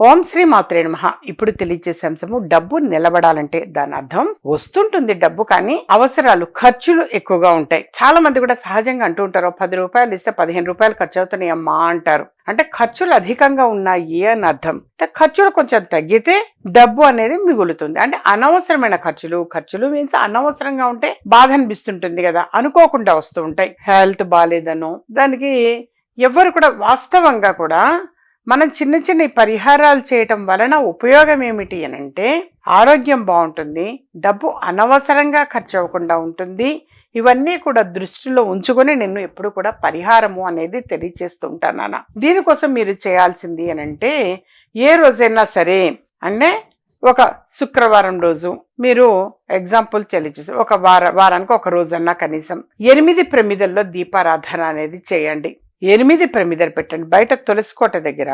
ఓం శ్రీ మాత్రే నమ. ఇప్పుడు తెలియజేసే అంశము డబ్బు నిలబడాలంటే దాని అర్థం వస్తుంటుంది డబ్బు కానీ అవసరాలు ఖర్చులు ఎక్కువగా ఉంటాయి. చాలా మంది కూడా సహజంగా అంటూ ఉంటారు పది రూపాయలు ఇస్తే పదిహేను రూపాయలు ఖర్చు అవుతున్నాయి అమ్మా అంటారు. అంటే ఖర్చులు అధికంగా ఉన్నాయి అని అర్థం. అంటే ఖర్చులు కొంచెం తగ్గితే డబ్బు అనేది మిగులుతుంది. అంటే అనవసరమైన ఖర్చులు ఖర్చులు మీన్స్ అనవసరంగా ఉంటే బాధ అనిపిస్తుంటుంది కదా అనుకోకుండా వస్తూ ఉంటాయి. హెల్త్ బాగాలేదనో దానికి ఎవరు కూడా వాస్తవంగా కూడా మనం చిన్న చిన్న పరిహారాలు చేయటం వలన ఉపయోగం ఏమిటి అని అంటే ఆరోగ్యం బాగుంటుంది డబ్బు అనవసరంగా ఖర్చు అవ్వకుండా ఉంటుంది. ఇవన్నీ కూడా దృష్టిలో ఉంచుకొని నేను ఎప్పుడు కూడా పరిహారము అనేది తెలియచేస్తూ ఉంటాను నాన్న. దీనికోసం మీరు చేయాల్సింది అని అంటే ఏ రోజైనా సరే అంటే ఒక శుక్రవారం రోజు మీరు ఎగ్జాంపుల్ తెలియజేస్తారు ఒక వార వారానికి ఒక రోజన్నా కనీసం ఎనిమిది ప్రమిదల్లో దీపారాధన అనేది చేయండి. ఎనిమిది ప్రమిదలు పెట్టండి. బయట తులసికోట దగ్గర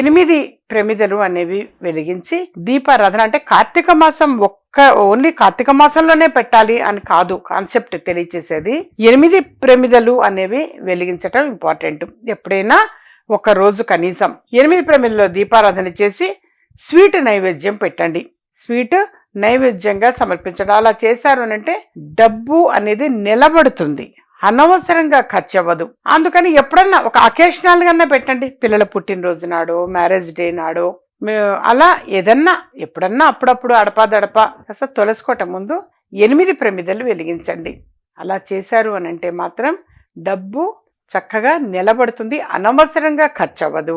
ఎనిమిది ప్రమిదలు అనేవి వెలిగించి దీపారాధన అంటే కార్తీక మాసం ఒక్క ఓన్లీ కార్తీక మాసంలోనే పెట్టాలి అని కాదు కాన్సెప్ట్ తెలియచేసేది. ఎనిమిది ప్రమిదలు అనేవి వెలిగించటం ఇంపార్టెంట్. ఎప్పుడైనా ఒక రోజు కనీసం ఎనిమిది ప్రమిదలో దీపారాధన చేసి స్వీట్ నైవేద్యం పెట్టండి. స్వీట్ నైవేద్యంగా సమర్పించడం. అలా చేశారు అంటే డబ్బు అనేది నిలబడుతుంది. అనవసరంగా ఖర్చు అవ్వదు అందుకని ఎప్పుడన్నా ఒక అకేషనల్ గానే పెట్టండి. పిల్లల పుట్టినరోజు నాడు మ్యారేజ్ డే నాడు అలా ఏదన్నా ఎప్పుడన్నా అప్పుడప్పుడు అడపాదడప కాస్త తులసుకోట ముందు ఎనిమిది ప్రమిదలు వెలిగించండి. అలా చేశారు అని అంటే మాత్రం డబ్బు చక్కగా నిలబడుతుంది. అనవసరంగా ఖర్చు అవ్వదు